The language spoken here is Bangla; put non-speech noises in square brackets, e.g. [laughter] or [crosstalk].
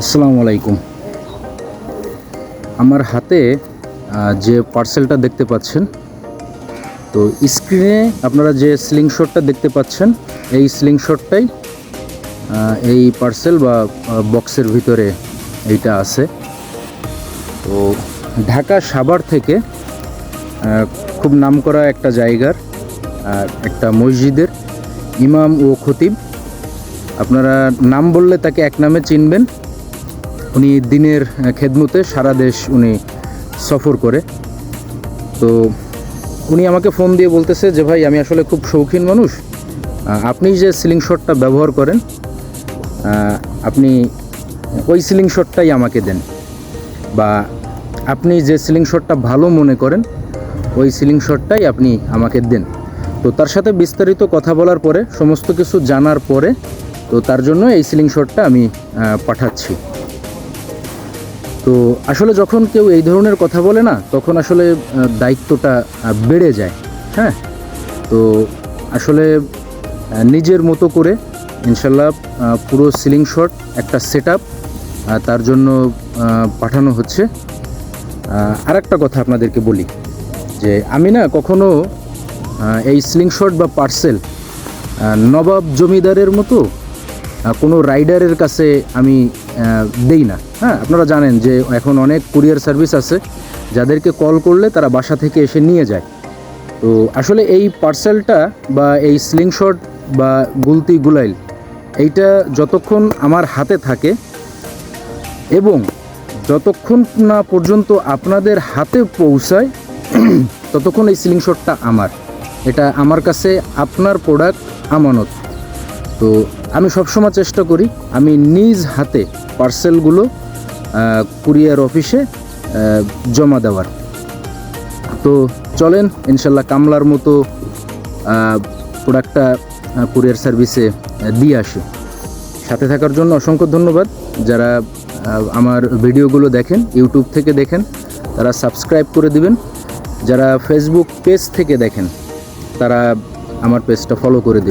আসসালামু আলাইকুম। আমার হাতে যে পার্সেলটা দেখতে পাচ্ছেন, তো স্ক্রিনে আপনারা যে স্লিং শটটা দেখতে পাচ্ছেন, এই স্লিং শটটাই এই পার্সেল বা বক্সের ভিতরে এইটা আছে। তো ঢাকা সাভার থেকে খুব নামকরা একটা জায়গার একটা মসজিদের ইমাম ও খতিব। আপনারা নাম বললে তাকে এক নামে চিনবেন। উনি দিনের খেদমতে সারা দেশ উনি সফর করে। তো উনি আমাকে ফোন দিয়ে বলতেছে যে, ভাই, আমি আসলে খুব শৌখিন মানুষ। আপনি যে সিলিং শটটা ব্যবহার করেন আপনি ওই সিলিং শটটাই আমাকে দেন। বা আপনি যে সিলিং শটটা ভালো মনে করেন, ওই সিলিং শটটাই আপনি আমাকে দেন। তো তার সাথে বিস্তারিত কথা বলার পরে, সমস্ত কিছু জানার পরে, তো তার জন্য এই সিলিং শটটা আমি পাঠাচ্ছি। তো আসলে যখন কেউ এই ধরনের কথা বলে না, তখন আসলে দায়িত্বটা বেড়ে যায় হ্যাঁ? তো আসলে নিজের মতো করে, ইনশাল্লাহ পুরো সিলিং শট একটা সেট তার জন্য পাঠানো হচ্ছে। আর একটা কথা আপনাদেরকে বলি, যে আমি না কখনো এই স্লিং শট বা পার্সেল নবাব জমিদারের মতো কোনো রাইডারের কাছে আমি দেই না। হ্যাঁ আপনারা জানেন যে এখন অনেক কুরিয়ার সার্ভিস আছে, যাদেরকে কল করলে তারা বাসা থেকে এসে নিয়ে যায়। তো আসলে এই পার্সেলটা বা এই স্লিং শট বা গুলতি গুলাইল, এইটা যতক্ষণ আমার হাতে থাকে এবং যতক্ষণ না পর্যন্ত আপনাদের হাতে পৌঁছায়, [clears throat] ততক্ষণ এই সিলিং শটটা আমার। এটা আমার কাছে আপনার প্রোডাক্ট আমানত। তো আমি সবসময় চেষ্টা করি, আমি নিজ হাতে পার্সেলগুলো কুরিয়ার অফিসে জমা দেওয়ার। তো চলেন, ইনশাল্লাহ কামলার মতো প্রোডাক্টটা কুরিয়ার সার্ভিসে দিয়ে আসি। সাথে থাকার জন্য অসংখ্য ধন্যবাদ। যারা আমার ভিডিওগুলো দেখেন ইউটিউব থেকে দেখেন, তারা সাবস্ক্রাইব করে দিবেন। যারা ফেসবুক পেজ থেকে দেখেন তারা আমার পেজটা ফলো করে দিবেন